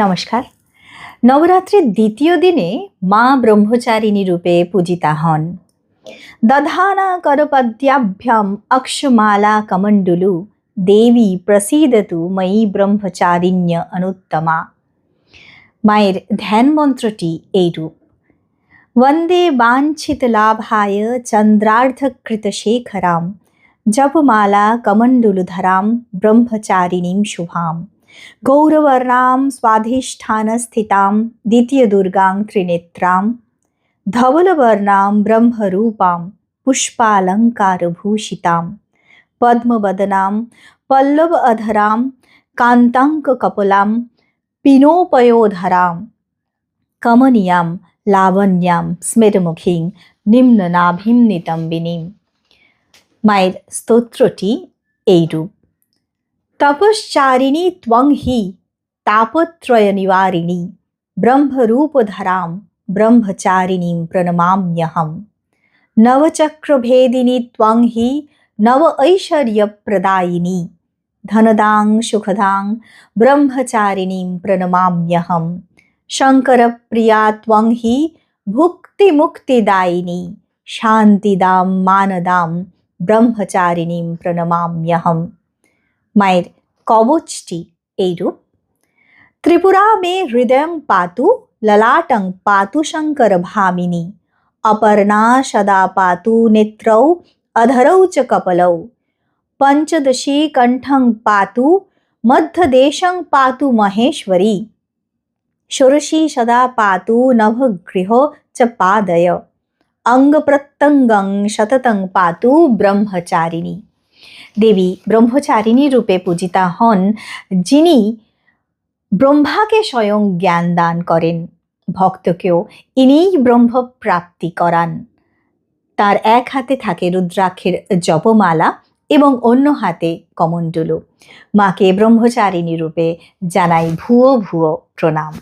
নমস্কার নবরাত্রির দ্বিতীয় দিনে মা ব্রহ্মচারিণী রূপে পূজিতা হন দধানা করপদ্যাভ্যাম অক্ষমালা কমণ্ডলু দেবী প্রসীদতু ময়ী ব্রহ্মচারিণ্য অনুত্তমা মায়ের ধ্যান মন্ত্রটি এইরূপ वन्दे वाञ्छितलाभाय चन्द्रार्धकृतशेखरां जपमाला कमण्डलुधरां ब्रह्मचारिणीं शुभां गौरवर्णां स्वाधिष्ठानस्थितां द्वितीयदुर्गां त्रिनेत्रां धवलवर्णां ब्रह्मरूपां पुष्पालङ्कारभूषितां पद्मवदनां पल्लव अधरां कान्ताङ्ककपलां पिनोपयोधरां कमनीयां লাবণ্যাম স্মেরমুখীং নিম্ননাভিম নিতম্বিনীম মায়ের স্তোত্রটি এইরূপ तपश्चारिणी त्वं हि तापत्रय निवारिणी ब्रह्मरूपधरां, ब्रह्मचारिणीं प्रणमाम्यहं। नवचक्रभेदिनी त्वं हि नव ऐश्वर्यप्रदायिनी धनदां, सुखदां, ब्रह्मचारिणीं प्रणमाम्यहं। शङ्करप्रिया त्वं हि, भुक्तिमुक्तिदायिनी, शान्तिदां, मानदां, ब्रह्मचारिणी प्रणमाम्यहम् মায়ের কবচটি এইরূপ ত্রিপুরা মে হৃদয়ং পাতু ললাটং পাতু শঙ্কর ভামিনী অপর্ণা সদা পাতু নেত্রৌ অধরৌ চ কপলৌ পঞ্চদশী কণ্ঠং পাতু মধ্যদেশং পাতু মহেশ্বরী षोडशी सदा पातु नभगृह च पादय অঙ্গপ্রত্যঙ্গং শততং পাতু ব্রহ্মচারিণী দেবী ব্রহ্মচারিণী রূপে পূজিতা হন, যিনি ব্রহ্মাকে স্বয়ং জ্ঞান দান করেন। ভক্তকেও ইনিই ব্রহ্ম প্রাপ্তি করান। তার এক হাতে থাকে রুদ্রাক্ষের জপমালা এবং অন্য হাতে কমণ্ডলু। মাকে ব্রহ্মচারিণী রূপে জানাই ভুয়ো ভুয়ো প্রণাম।